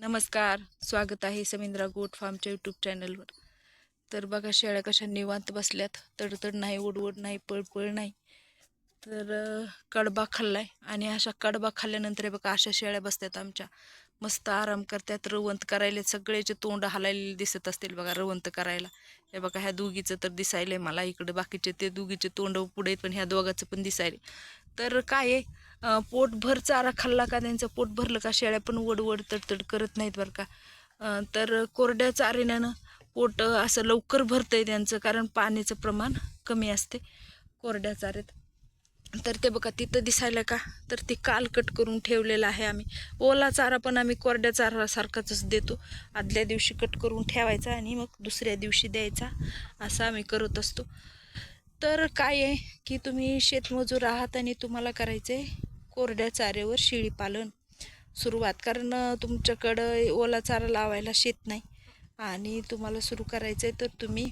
नमस्कार स्वागत आहे समिंद्रा गोट फार्मच्या यूट्यूब चॅनलवर तर बघा शेळ्या कशा निवांत बसल्यात. तडतड नाही उडवड नाही पळपळ नाही. तर कडबा खाल्लाय आणि अशा कडबा खाल्ल्यानंतर हे बघा अशा शेळ्या बसतात आमच्या. मस्त आराम करतात रवंत करायला सगळ्याचे तोंड हलायलेले दिसत असतील बघा रवंत करायला. हे बघा ह्या दोघीचं तर दिसायलंय मला इकडे बाकीचे ते दोघीचे तोंड पुढे आहेत, पण ह्या दोघाचं पण दिसायले तर काय आहे? पोटभर चारा खाल्ला का त्यांचं पोट भरलं का? शेळ्या पण वडवड तडतड करत नाहीत बरं का? तर कोरड्या चाऱ्यानं पोट असं लवकर भरतं आहे त्यांचं कारण पाण्याचं प्रमाण कमी असते कोरड्या चाऱ्यात. तर ते बघा तिथं दिसायला का? तर ते काल कट करून ठेवलेलं आहे आम्ही. ओला चारा पण आम्ही कोरड्या चारासारखाच देतो. आदल्या दिवशी कट करून ठेवायचा आणि मग दुसऱ्या दिवशी द्यायचा असं आम्ही करत असतो. तर काय आहे की तुम्ही शेतमजूर आहात आणि तुम्हाला करायचं आहे कोरड्या चाऱ्यावर शेळी पालन सुरुवात. कारण तुमच्याकडं ओला चारा लावायला शेत नाही आणि तुम्हाला सुरू करायचं आहे तर तुम्ही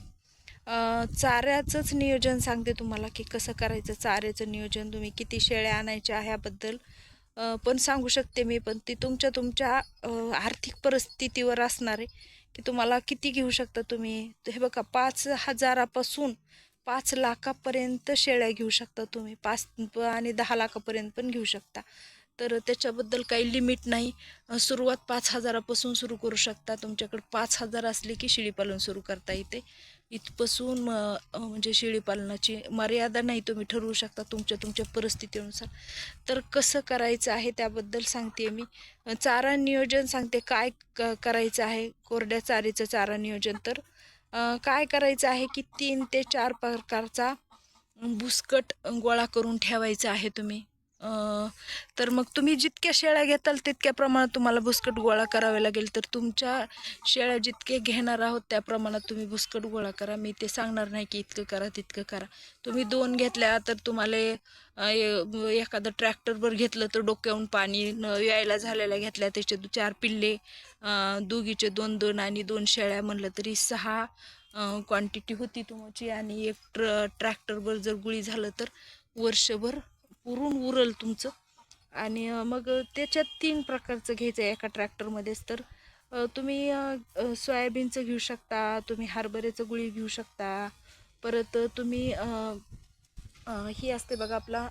चाऱ्याचंच नियोजन सांगते तुम्हाला की कसं करायचं चाऱ्याचं नियोजन तुम्ही किती शेळ्या आणायच्या ह्याबद्दल पण सांगू शकते मी. पण ती तुमच्या तुमच्या आर्थिक परिस्थितीवर असणार आहे की तुम्हाला किती घेऊ शकता तुम्ही. हे बघा पाच हजारापासून पाच लाखापर्यंत शेळ्या घेऊ शकता तुम्ही. पाच प- आणि दहा लाखापर्यंत पण घेऊ शकता. तर त्याच्याबद्दल काही लिमिट नाही. सुरुवात पाच हजारापासून सुरू करू शकता. तुमच्याकडे पाच हजार असले की शेळीपालन सुरू करता येते. इथपासून म, म्हणजे शेळीपालनाची मर्यादा नाही तुम्ही ठरवू शकता तुमच्या तुमच्या परिस्थितीनुसार. तर कसं करायचं आहे त्याबद्दल सांगते मी. चारा नियोजन सांगते. काय क करायचं आहे? कोरड्या चारीचं चारा नियोजन तर काय करायचं आहे की तीन ते चार प्रकारचा भुसकट गोळा करून ठेवायचा आहे तुम्ही. तर मग तुम्ही जितक्या शेळ्या घेताल तितक्या प्रमाणात तुम्हाला भुसकट गोळा करावे लागेल. तर तुमच्या शेळ्या जितके घेणार आहोत त्या प्रमाणात तुम्ही भुसकट गोळा करा. मी ते सांगणार नाही की इतकं करा तितकं करा. तुम्ही दोन घेतल्या तर तुम्हाला ए- एखादं ट्रॅक्टरवर घेतलं तर डोक्याहून पाणी न यायला झालेल्या घेतल्या त्याचे दु- चार पिल्ले दोघीचे दोन दोन आणि दोन शेळ्या म्हणलं तरी सहा क्वांटिटी होती तुमची. आणि एक ट्र ट्रॅक्टरवर जर गुळी झालं तर वर्षभर पुरून उरल तुमचं. आणि मग त्याच्यात तीन प्रकारचं घ्यायचं आहे एका ट्रॅक्टरमध्येच तर. तुम्ही सोयाबीनचं घेऊ शकता तुम्ही हरभऱ्याचं गुळी घेऊ शकता. परत तुम्ही ही असते बघा आपला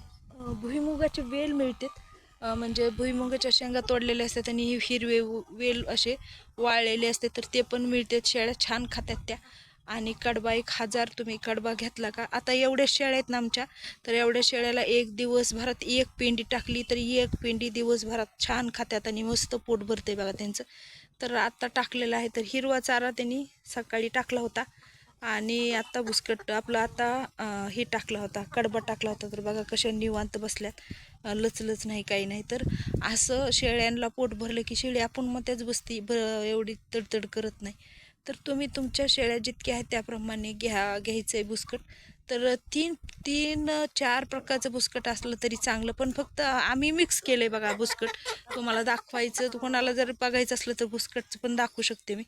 भुईमुगाचे वेल मिळते. म्हणजे भुईमुगाच्या शेंगा तोडलेल्या असतात आणि हिरवे वेल असे वाळलेले असते तर ते पण मिळतात. शेळ्या छान खातात त्या. आणि कडबा एक हजार तुम्ही कडबा घेतला का? आता एवढ्या शेळ्या आहेत ना आमच्या तर एवढ्या शेळ्याला एक दिवसभरात एक पेंडी टाकली तर एक पेंडी दिवसभरात छान खात्यात आणि मस्त पोट भरते बघा त्यांचं. तर आत्ता टाकलेलं आहे तर हिरवा चारा त्यांनी सकाळी टाकला होता. आणि आत्ता बुस्कट आपला आता हे टाकला होता कडबा टाकला होता. तर बघा कशा निवांत बसल्यात. लचलच नाही काही नाही. तर असं शेळ्यांना पोट भरलं की शेळी आपण मग त्याच बसती ब एवढी तडतड करत नाही. तर तुम्ही तुमच्या शेळ्या जितक्या आहेत त्याप्रमाणे घ्या घ्यायचं आहे बुसकट. तर तीन तीन चार प्रकारचं बुसकट असलं तरी चांगलं. पण फक्त आम्ही मिक्स केलं आहे बघा बुसकट. तुम्हाला दाखवायचं कोणाला जर बघायचं असलं तर बुसकटचं पण दाखवू शकते मी.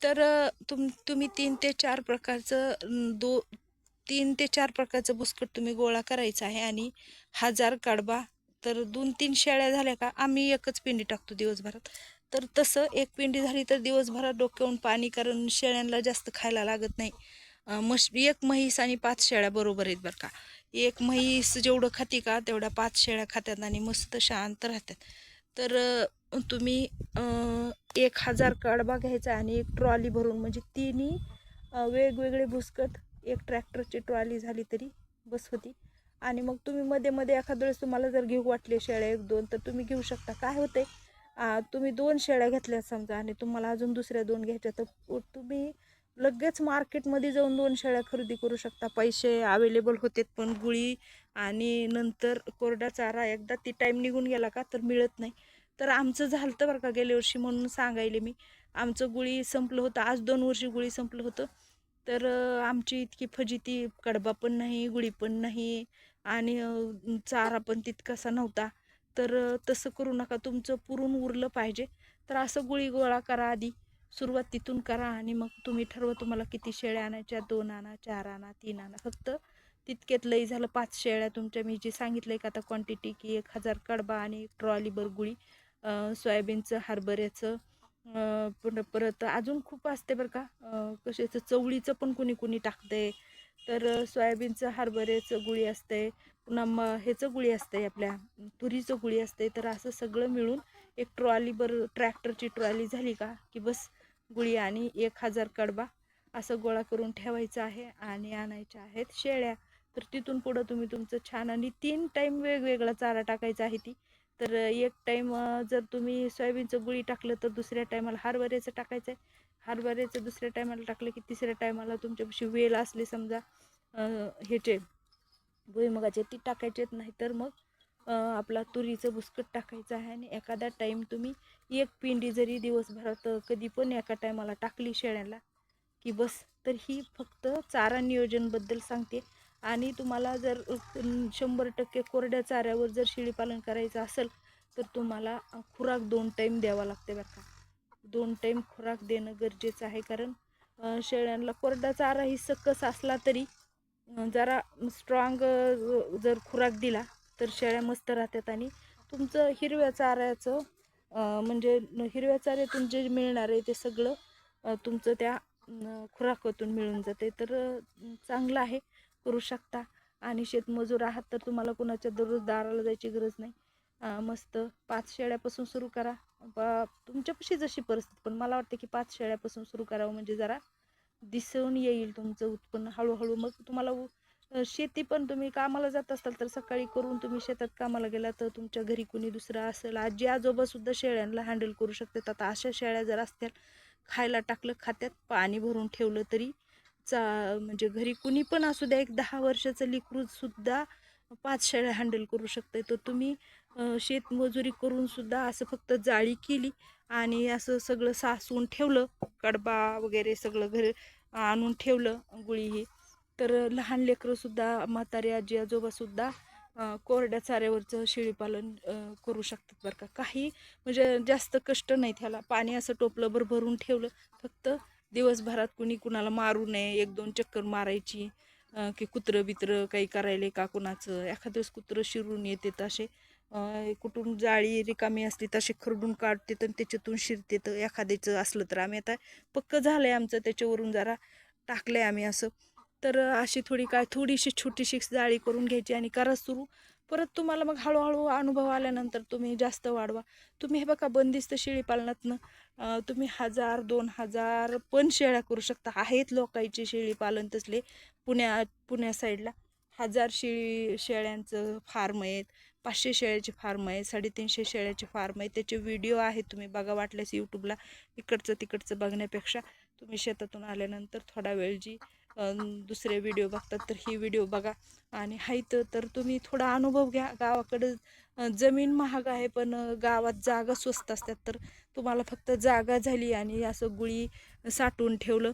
तर तुम तुम्ही तीन ते चार प्रकारचं दो तीन ते चार प्रकारचं बुसकट तुम्ही गोळा करायचं आहे आणि हजार कडबा. तर दोन तीन शेळ्या झाल्या का आम्ही एकच पिंडी टाकतो दिवसभरात. तर तसं एक पिंडी झाली तर दिवसभरात डोक्याहून पाणी कारण शेळ्यांना जास्त खायला लागत नाही. मश एक म्हैस आणि पाच शेळ्या बरोबर आहेत बरं का. एक म्हैस जेवढं खाती का तेवढ्या पाच शेळ्या खात्यात आणि मस्त शांत राहतात. तर तुम्ही एक हजार कडबा घ्यायचा आणि एक ट्रॉली भरून म्हणजे तिन्ही वेगवेगळे भुसकट एक ट्रॅक्टरची ट्रॉली झाली तरी बस होती. आणि मग तुम्ही मध्ये मध्ये एखाद्या वेळेस तुम्हाला जर घेऊ वाटले शेळ्या एक दोन तर तुम्ही घेऊ शकता. काय होते तुम्ही दोन शेळ्या घेतल्या समजा आणि तुम्हाला अजून दुसऱ्या दोन घ्यायच्या तर तुम्ही लगेच मार्केटमध्ये जाऊन दोन शेळ्या खरेदी करू शकता. पैसे अवेलेबल होते पण गुळी आणि नंतर कोरडा चारा एकदा ती टाईम निघून गेला का तर मिळत नाही. तर आमचं झालं तर बरं का गेल्या वर्षी म्हणून सांगायले मी. आमचं गुळी संपलं होतं आज दोन वर्षी गुळी संपलं होतं. तर आमची इतकी फजिती कडबा पण नाही गुळी पण नाही आणि चारा पण तितकासा नव्हता. तर तसं करू नका. तुमचं पुरून उरलं पाहिजे. तर असं गुळी गोळा करा आधी. सुरुवात तिथून करा आणि मग तुम्ही ठरवा तुम्हाला किती शेळ्या आणायच्या. दोन आणा चार आणा तीन आणा. फक्त तितक्यात लई झालं पाच शेळ्या तुमच्या. मी जे सांगितलं आहे का आता क्वांटिटी की एक हजार कडबा आणि एक ट्रॉलीभर गुळी सोयाबीनचं हरभऱ्याचं पण परत अजून खूप असते बरं का. कशाचं? चवळीचं पण कुणी कुणी टाकते तर सोयाबीनचं हरभऱ्याचं गुळी असते पुन्हा म ह्याचं गुळी असते आपल्या तुरीचं गुळी असते तर असं सगळं मिळून एक ट्रॉली बरं ट्रॅक्टरची ट्रॉली झाली का की बस गुळी आणि एक हजार कडबा असं गोळा करून ठेवायचं आहे आणि आणायच्या आहेत शेळ्या. तर तिथून पुढं तुम्ही तुमचं छान आणि तीन टाईम वेगवेगळा चारा टाकायचा आहे ती. तर एक टाईम जर तुम्ही सोयाबीनचं गुळी टाकलं तर दुसऱ्या टायमाला हरभऱ्याचं टाकायचं आहे हरभऱ्याचं दुसऱ्या टायमाला टाकलं की तिसऱ्या टायमाला तुमच्यापाशी वेल असली समजा ह्याचे भुईमुगाचे ती टाकायचेत नाही तर मग आपला तुरीचं बुसकट टाकायचं आहे आणि एखादा टाईम तुम्ही एक पिंडी जरी दिवसभरात कधी पण एका टायमाला टाकली शेळ्याला की बस. तर ही फक्त चारा नियोजनबद्दल सांगते. आणि तुम्हाला जर शंभर टक्के कोरड्या चाऱ्यावर जर शेळीपालन करायचं असेल तर तुम्हाला खुराक दोन टाईम द्यावा लागते बरं का. दोन टाईम खुराक देणं गरजेचं आहे कारण शेळ्यांना कोरडा चारा ही सकस असला तरी जरा स्ट्रॉंग जर खुराक दिला तर शेळ्या मस्त राहतात आणि तुमचं हिरव्या चाऱ्याचं म्हणजे हिरव्या चाऱ्यातून जे मिळणार आहे ते सगळं तुमचं त्या खुराकातून मिळून जाते. तर चांगलं आहे. करू शकता. आणि शेतमजूर आहात तर तुम्हाला कुणाच्या दररोज दाराला जायची गरज नाही. मस्त पाच शेळ्यापासून सुरू करा. तुमच्यापाशी जशी परिस्थिती पण मला वाटतं की पाच शेळ्यापासून सुरू करावं म्हणजे जरा दिसून येईल तुमचं उत्पन्न हळूहळू. मग तुम्हाला शेती पण तुम्ही कामाला जात असाल तर सकाळी करून तुम्ही शेतात कामाला गेला तर तुमच्या घरी कोणी दुसरं असेल आजी आजोबासुद्धा शेळ्यांना हँडल करू शकतात. आता अशा शेळ्या जर असतील खायला टाकलं खात्यात पाणी भरून ठेवलं तरी चा म्हणजे घरी कुणी पण असू द्या एक दहा वर्षाचं लिकरूजसुद्धा पाच शाळा हँडल करू शकते तर तुम्ही शेतमजुरी करूनसुद्धा असं फक्त जाळी केली आणि असं सगळं सासून ठेवलं कडबा वगैरे सगळं घर आणून ठेवलं गुळी ही. तर लहान लेकरंसुद्धा म्हातारे आजी आजोबासुद्धा कोरड्या चाऱ्यावरचं शेळीपालन करू शकतात बरं का. काही म्हणजे जास्त कष्ट नाही त्याला पाणी असं टोपलंभर भरून ठेवलं. फक्त दिवसभरात कुणी कुणाला मारू नये एक दोन चक्कर मारायची की कुत्रं बित्रं काही करायले का कुणाचं? एखाद्या वेळेस कुत्रं शिरून येते असे कुठून जाळी रिकामी असली तसे खरडून काढते तर त्याच्यातून शिरते. तर एखाद्याचं असलं तर आम्ही आता पक्क झालं आहे आमचं त्याच्यावरून जरा टाकलं आहे आम्ही असं. तर अशी थोडी काय थोडीशी छोटीशी जाळी करून घ्यायची आणि करा सुरू. परत तुम्हाला मग हळूहळू अनुभव आल्यानंतर तुम्ही जास्त वाढवा. तुम्ही हे बघा बंदिस्त शेळी पालनातनं तुम्ही हजार दोन हजार पण शेळ्या करू शकता. आहेत लोकांचे शेळी पालन तसले पुण्या पुण्या साईडला. हजार शेळी शेळ्यांचं फार्म आहेत पाचशे शेळ्याचे फार्म आहेत साडेतीनशे शेळ्याचे फार्म आहे त्याचे व्हिडिओ आहेत तुम्ही बघा वाटल्यास यूट्यूबला इकडचं तिकडचं बघण्यापेक्षा. तुम्ही शेतातून आल्यानंतर थोडा वेळ जी दुसरे व्हिडिओ बघतात तर ही व्हिडिओ बघा. आणि हायत तर तुम्ही थोडा अनुभव घ्या. गावाकडं जमीन महाग आहे पण गावात जागा स्वस्त असतात तर तुम्हाला फक्त जागा झाली आणि असं गुळी साठवून ठेवलं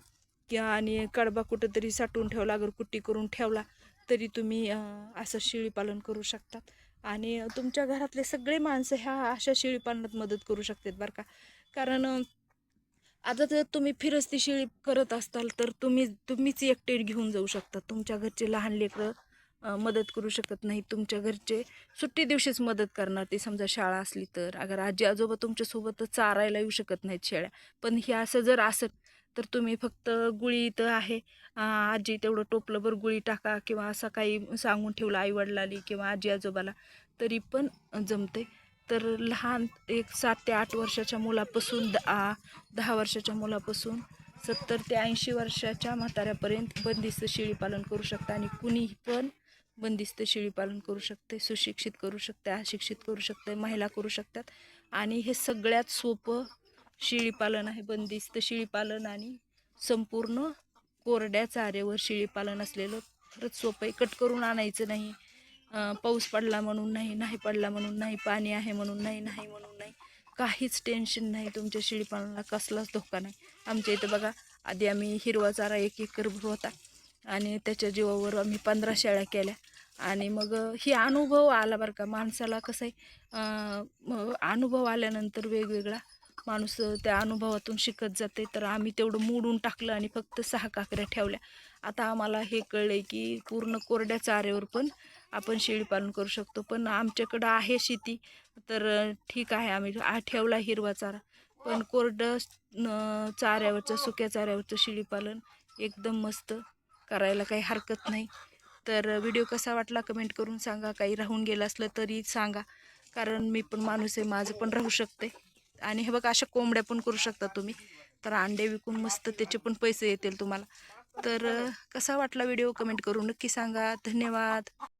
किंवा आणि कडबा कुठंतरी साठवून ठेवला अगर कुट्टी करून ठेवला तरी तुम्ही असं शेळीपालन करू शकतात. आणि तुमच्या घरातले सगळे माणसं ह्या अशा शेळीपालनात मदत करू शकतात बरं का. कारण आता जर तुम्ही फिरस्ती शेळी करत असाल तर तुम्ही तुम्हीच एकटे घेऊन जाऊ शकता. तुमच्या घरचे लहान लेकरं मदत करू शकत नाही तुमच्या घरचे. सुट्टी दिवशीच मदत करणार ते समजा शाळा असली तर. अगर आजी आजोबा तुमच्यासोबत चारायला येऊ शकत नाहीत शेळ्या. पण हे असं जर असत तर तुम्ही फक्त गुळी इथं आहे. आजी तेवढं टोपलंभर गुळी टाका किंवा असं काही सांगून ठेवलं आईवडिलांनी किंवा आजी आजोबाला. तरी पण जमते तर लहान एक सात ते आठ वर्षाच्या मुलापासून द दहा वर्षाच्या मुलापासून सत्तर ते ऐंशी वर्षाच्या म्हाताऱ्यापर्यंत बंदिस्त शेळीपालन करू शकता. आणि कुणीही पण बंदिस्त शेळीपालन करू शकते सुशिक्षित करू शकते अशिक्षित करू शकते महिला करू शकतात. आणि हे सगळ्यात सोपं शेळीपालन आहे. बंदिस्त शेळीपालन आणि संपूर्ण कोरड्या चाऱ्यावर शेळीपालन असलेलं खरंच सोपं आहे. कट करून आणायचं नाही. पाऊस पडला म्हणून नाही नाही पडला म्हणून नाही पाणी आहे म्हणून नाही नाही म्हणून नाही. काहीच टेन्शन नाही तुमच्या शेळीपालनाला. कसलाच धोका नाही. आमच्या इथं बघा आधी आम्ही हिरवा चारा एक एकर भर होता. आणि त्याच्या जीवावर आम्ही पंधरा शेळ्या केल्या. आणि मग हे अनुभव आला बरं का. माणसाला कसं आहे मग अनुभव आल्यानंतर वेगवेगळा माणूस त्या अनुभवातून शिकत जाते. तर आम्ही तेवढं मोडून टाकलं आणि फक्त सहा काकऱ्या ठेवल्या. आता आम्हाला हे कळलं की पूर्ण कोरड्या चाऱ्यावर पण आपण शेळीपालन करू शकतो. पण आमच्याकडं आहे शेती तर ठीक आहे आम्ही. आ ठेवला हिरवा चारा. पण कोरडं चाऱ्यावरचं सुक्या चाऱ्यावरचं शेळीपालन एकदम मस्त करायला काही हरकत नाही. तर व्हिडिओ कसा वाटला कमेंट करून सांगा. काही राहून गेलं असलं तरी सांगा. कारण मी पण माणूस आहे माझं पण राहू शकते आणि हे बघा अशा कोंबड्या पण करू शकता तुम्ही. तर अंडे विकून मस्त त्याचे पण पैसे येतील तुम्हाला. तर कसा वाटला व्हिडिओ कमेंट करून नक्की सांगा. धन्यवाद.